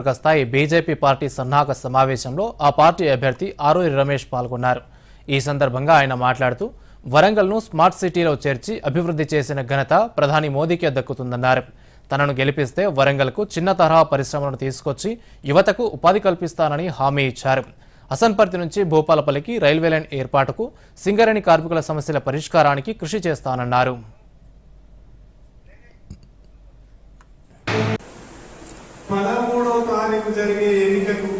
నియోజకవర్గ స్థాయి BJP party సన్నాహక సమావేశంలో ఆ పార్టీ అభ్యర్థి ఆరూరి రమేష్ పాల్గొన్నారు. ఈ సందర్భంగా ఆయన మాట్లాడుతూ వరంగల్ను స్మార్ట్ సిటీలో చేర్చి అభివృద్ధి చేసిన ఘనత ప్రధాని మోదీకే దక్కుతుందన్నారు. తనను గెలిపిస్తే వరంగల్కు చిన్న తరహా పరిశ్రమలను తీసుకొచ్చి యువతకు ఉపాధి కల్పిస్తానని హామీ ఇచ్చారు. అసన్పర్తి నుంచి భూపాలపల్లికి రైల్వే లైన్ ఏర్పాటుకు సింగరేణి కార్మికుల సమస్యల పరిష్కారానికి కృషి చేస్తానన్నారు. తారీఖు జరిగే ఎన్నికకు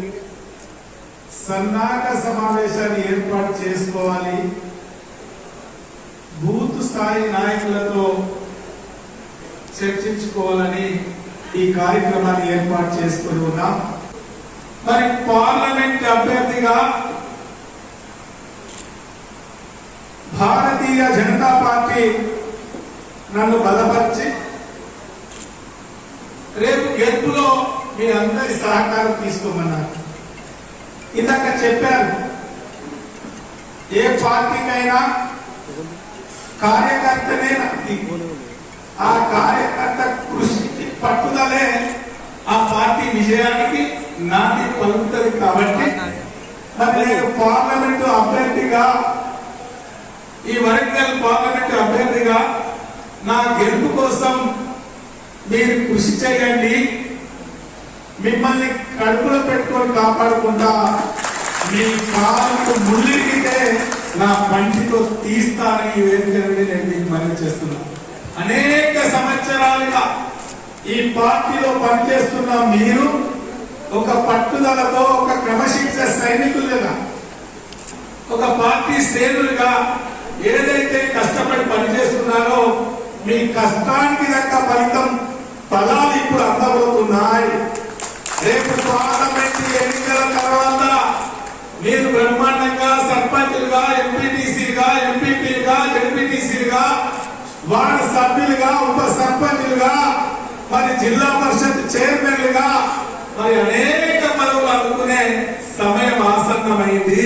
సన్నాహక సమావేశాన్ని ఏర్పాటు చేసుకోవాలి. బూత్ స్థాయి నాయకులతో చర్చించుకోవాలని ఈ కార్యక్రమాన్ని ఏర్పాటు చేసుకుని ఉన్నాం. మరి పార్లమెంట్ అభ్యర్థిగా భారతీయ జనతా పార్టీ నన్ను బలపరిచి రేపు గెలుపులో మీ అందరి సహకారం తీసుకోమన్నారు. ఇందాక చెప్పారు ఏ పార్టీకైనా కార్యకర్తనే నమ్మి ఆ కార్యకర్త కృషికి పట్టుదలే ఆ పార్టీ విజయానికి నాటి పలుకుతుంది కాబట్టి మరి నేను పార్లమెంటు అభ్యర్థిగా ఈ వరంగల్ పార్లమెంటు అభ్యర్థిగా నా గెలుపు కోసం మీరు కృషి చేయండి. మిమ్మల్ని కడుపులో పెట్టుకొని కాపాడుకుంటా మీ కాలుకు ముళ్ళిరిగితే నా పంటితో తీస్తానని ఈ నేను మీకు మనవి చేస్తున్నా. అనేక సంవత్సరాలుగా ఈ పార్టీలో పనిచేస్తున్న మీరు ఒక పట్టుదలతో ఒక క్రమశిక్ష సైనికులుగా ఒక పార్టీ శ్రేణులుగా ఏదైతే కష్టపడి పనిచేస్తున్నారో మీ కష్టానికి దక్క ఫలితం వార్డు సభ్యులుగా ఉప సర్పంచులుగా మరి జిల్లా పరిషత్ చైర్మన్లుగా మరి అనేక మనం అనుకునే సమయం ఆసన్నమైంది.